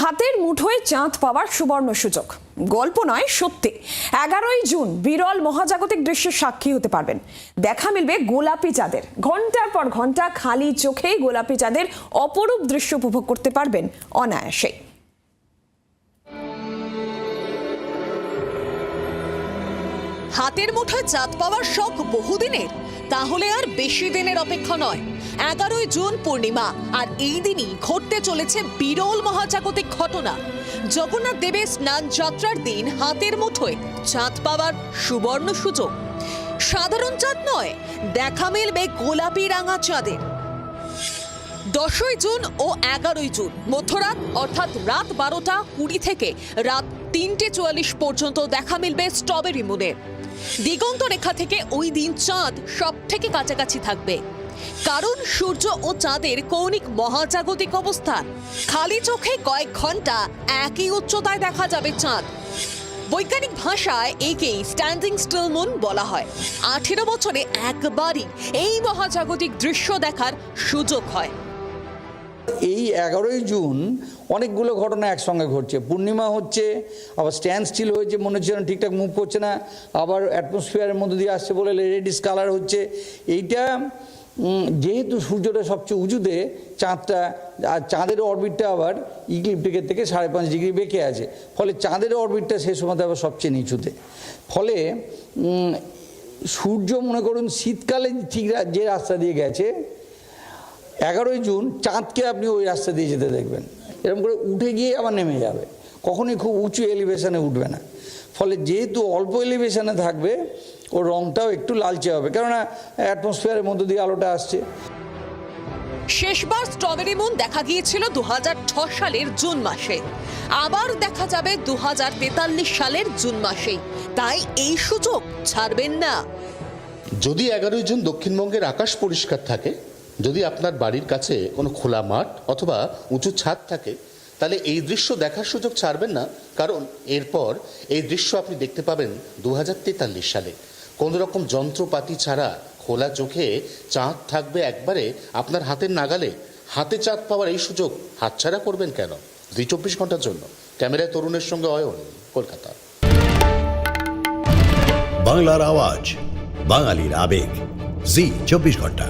হাতের মুঠোয় চাঁদ পাওয়ার সুবর্ণ সুযোগ। গল্প নয়, সত্যি। এগারোই জুন বিরল মহাজাগতিক দৃশ্যের সাক্ষী হতে পারবেন। দেখা মিলবে গোলাপি চাঁদের। ঘণ্টার পর ঘণ্টা খালি চোখেই গোলাপি চাঁদের অপরূপ দৃশ্য উপভোগ করতে পারবেন অনায়াসে। হাতের মুঠোয় চাঁদ পাওয়ার শখ বহুদিনের। তাহলে আর বেশি দিনের অপেক্ষা নয়। এগারোই জুন পূর্ণিমা, আর এই দিনই ঘটতে চলেছে বিরল মহাজাগতিক ঘটনা। জগন্নাথ দেবের স্নান যাত্রার দিন হাতের মুঠোয় চাঁদ পাওয়ার সুবর্ণ সুযোগ। সাধারণ চাঁদ নয়, দেখা মিলবে গোলাপি রাঙা চাঁদের। দশই জুন ও এগারোই জুন, মধ্যরাত অর্থাৎ রাত বারোটা কুড়ি থেকে রাত তিনটে চুয়াল্লিশ পর্যন্ত দেখা মিলবে স্ট্রবেরি মুনে। দিগন্ত রেখা থেকে ওই দিন চাঁদ সব থেকে কাছাকাছি থাকবে। কারণ সূর্য ও চাঁদের কৌণিক মহাজাগতিক অবস্থান। খালি চোখে কয়েক ঘণ্টা একই উচ্চতায় দেখা যাবে চাঁদ। বৈজ্ঞানিক ভাষায় একেই স্ট্যান্ডিং স্টিল মুন বলা হয়। আঠেরো বছরে একবারই এই মহাজাগতিক দৃশ্য দেখার সুযোগ হয়। এই এগারোই জুন অনেকগুলো ঘটনা একসঙ্গে ঘটছে। পূর্ণিমা হচ্ছে, আবার স্ট্যান্ড স্টিল হয়েছে, মনে হচ্ছে যেন ঠিকঠাক মুভ করছে না। আবার অ্যাটমসফিয়ারের মধ্যে দিয়ে আসছে বলে রেডিস কালার হচ্ছে। এইটা যেহেতু সূর্যটা সবচেয়ে উঁচুতে, চাঁদটা, আর চাঁদের অরবিটটা আবার ইক্লিপ্টিকের থেকে সাড়ে পাঁচ ডিগ্রি বেঁকে আছে। ফলে চাঁদের অরবিটটা সে সময় আবার সবচেয়ে নিচুতে। ফলে সূর্য মনে করুন শীতকালে ঠিক যে রাস্তা দিয়ে গেছে এগারোই জুন চাঁদকে আপনি ওই রাস্তা দিয়ে যেতে দেখবেন। এরকম করে উঠে গিয়ে আবার নেমে যাবে। কখনই খুব উঁচু এলিভেশনে উঠবে না। ফলে যেহেতু অল্প এলিভেশনে থাকবে ওর রংটাও একটু লালচে হবে। কেননা অ্যাটমসফিয়ারের মধ্য দিয়ে আলোটা আসছে। শেষবার স্ট্রবেরি মুন দেখা গিয়েছিল দু সালের জুন মাসে। আবার দেখা যাবে দু হাজার তেতাল্লিশ সালের জুন মাসে। তাই এই সুযোগ ছাড়বেন না। যদি এগারোই জুন দক্ষিণবঙ্গের আকাশ পরিষ্কার থাকে যদি আপনার বাড়ির কাছে কোনো খোলা মাঠ অথবা উঁচু ছাদ থাকে, তাহলে এই দৃশ্য দেখার সুযোগ ছাড়বেন না। কারণ এরপর এই দৃশ্য আপনি দেখতে পাবেন দু হাজার তেতাল্লিশ সালে। কোনো রকম যন্ত্রপাতি ছাড়া খোলা চোখে চাঁদ থাকবে একবারে আপনার হাতের নাগালে। হাতে চাঁদ পাওয়ার এই সুযোগ হাতছাড়া করবেন কেন? দুই চব্বিশ ঘণ্টার জন্য। ক্যামেরায় তরুণের সঙ্গে অয়ন, কলকাতা। বাংলার আওয়াজ, বাঙালির আবেগ। জি, চব্বিশ ঘণ্টা।